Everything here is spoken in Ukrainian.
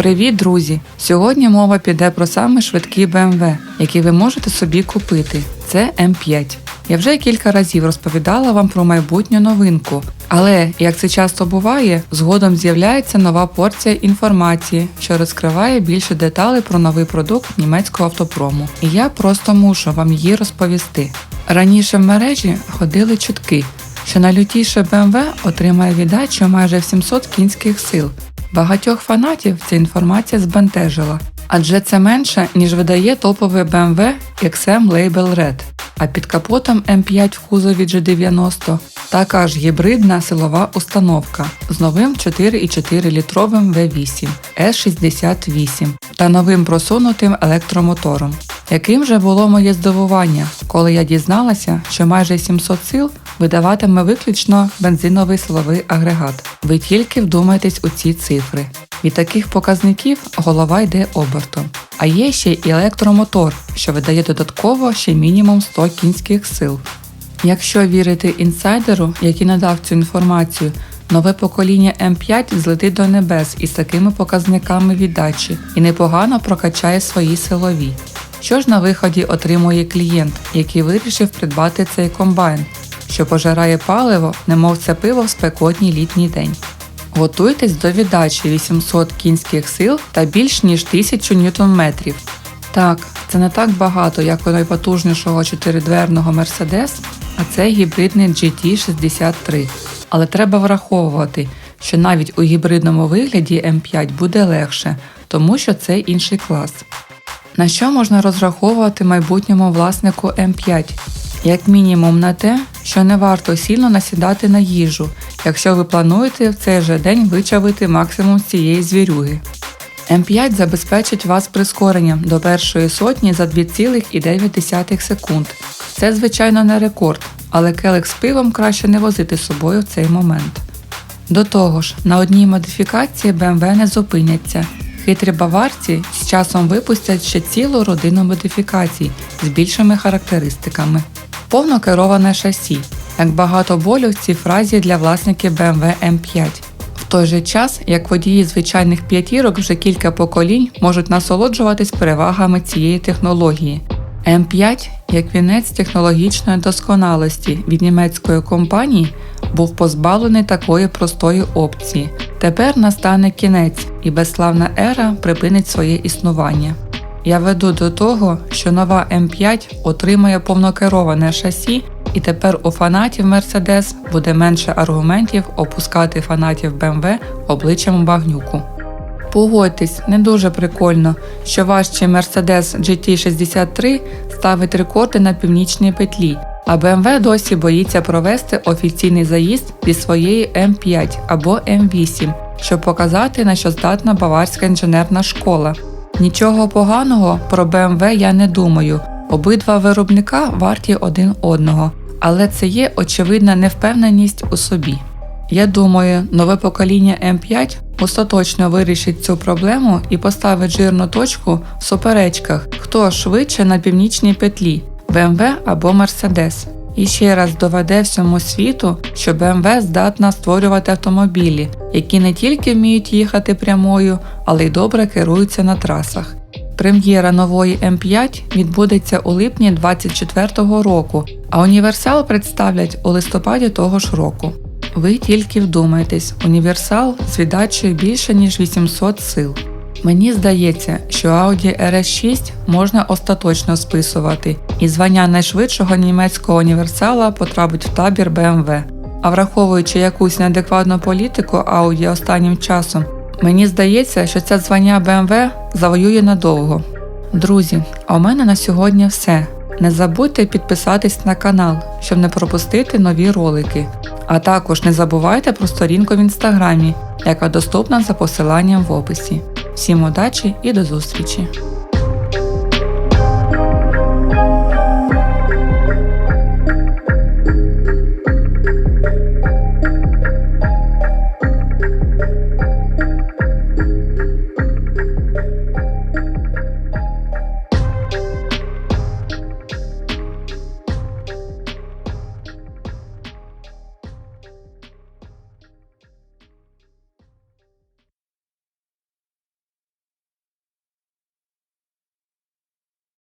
Привіт, друзі! Сьогодні мова піде про саме швидкі BMW, які ви можете собі купити. Це М5. Я вже кілька разів розповідала вам про майбутню новинку, але, як це часто буває, згодом з'являється нова порція інформації, що розкриває більше деталей про новий продукт німецького автопрому. І я просто мушу вам її розповісти. Раніше в мережі ходили чутки, що найлютіше BMW отримає віддачу майже в 700 кінських сил. Багатьох фанатів ця інформація збентежила, адже це менше, ніж видає топовий BMW XM Label Red. А під капотом М5 в кузові G90 така ж гібридна силова установка з новим 4,4 літровим V8 S68 та новим просунутим електромотором. Яким же було моє здивування, коли я дізналася, що майже 700 сил видаватиме виключно бензиновий силовий агрегат. Ви тільки вдумайтесь у ці цифри. Від таких показників голова йде обертом. А є ще і електромотор, що видає додатково ще мінімум 100 кінських сил. Якщо вірити інсайдеру, який надав цю інформацію, нове покоління М5 злетить до небес із такими показниками віддачі і непогано прокачає свої силові. Що ж на виході отримує клієнт, який вирішив придбати цей комбайн, що пожирає паливо, немов це пиво в спекотній літній день. Готуйтесь до віддачі 800 кінських сил та більш ніж 1000 Нм. Так, це не так багато, як у найпотужнішого чотиридверного Mercedes, а це гібридний GT63. Але треба враховувати, що навіть у гібридному вигляді М5 буде легше, тому що це інший клас. На що можна розраховувати майбутньому власнику М5? Як мінімум на те, що не варто сильно насідати на їжу, якщо ви плануєте в цей же день вичавити максимум з цієї звірюги. М5 забезпечить вас прискоренням до першої сотні за 2,9 секунд. Це, звичайно, не рекорд, але келик з пивом краще не возити з собою в цей момент. До того ж, на одній модифікації BMW не зупиняться. Хитрі баварці з часом випустять ще цілу родину модифікацій з більшими характеристиками. Повно кероване шасі, як багато болю в цій фразі для власників BMW M5. В той же час, як водії звичайних п'ятірок вже кілька поколінь можуть насолоджуватись перевагами цієї технології. М5, як вінець технологічної досконалості від німецької компанії, був позбавлений такої простої опції. Тепер настане кінець, і безславна ера припинить своє існування. Я веду до того, що нова М5 отримає повнокероване шасі, і тепер у фанатів Mercedes буде менше аргументів опускати фанатів BMW обличчям багнюку. Погодьтесь, не дуже прикольно, що важчий Mercedes GT63 ставить рекорди на північній петлі, а BMW досі боїться провести офіційний заїзд зі своєї М5 або М8, щоб показати, на що здатна баварська інженерна школа. Нічого поганого про BMW я не думаю, обидва виробника варті один одного, але це є очевидна невпевненість у собі. Я думаю, нове покоління М5 остаточно вирішить цю проблему і поставить жирну точку в суперечках, хто швидше на північній петлі BMW або Mercedes. І ще раз доведе всьому світу, що BMW здатна створювати автомобілі, які не тільки вміють їхати прямою, але й добре керуються на трасах. Прем'єра нової М5 відбудеться у липні 2024 року, а універсал представлять у листопаді того ж року. Ви тільки вдумайтесь, універсал з віддачею більше ніж 800 сил. Мені здається, що Audi RS6 можна остаточно списувати, і звання найшвидшого німецького універсала потрапить в табір BMW. А враховуючи якусь неадекватну політику Audi останнім часом, мені здається, що це звання BMW завоює надовго. Друзі, а у мене на сьогодні все. Не забудьте підписатись на канал, щоб не пропустити нові ролики. А також не забувайте про сторінку в інстаграмі, яка доступна за посиланням в описі. Всім удачі і до зустрічі!